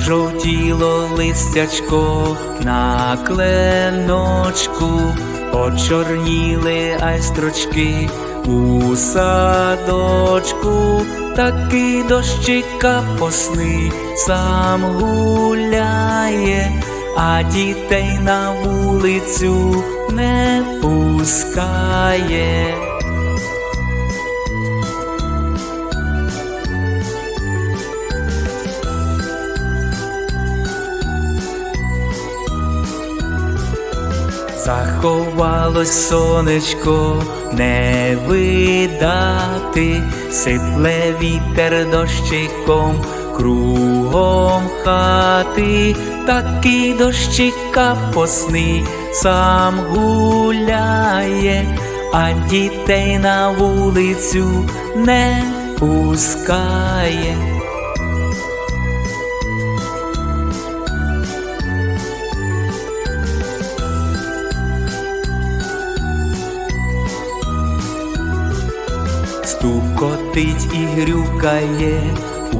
Пожовтіло листячко на кленочку, очорніли айстрочки у садочку, такий дощика посни сам гуляє, а дітей на вулицю не пускає. Заховалось сонечко, не видати, сипле вітер дощиком, кругом хати, такий дощика посни сам гуляє, а дітей на вулицю не пускає. Стукотить і грюкає у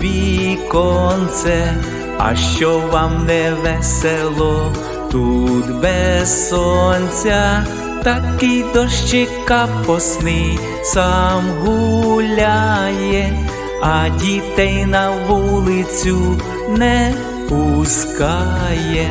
віконце, а що вам не весело тут без сонця, такий дощика посни сам гуляє, а дітей на вулицю не пускає.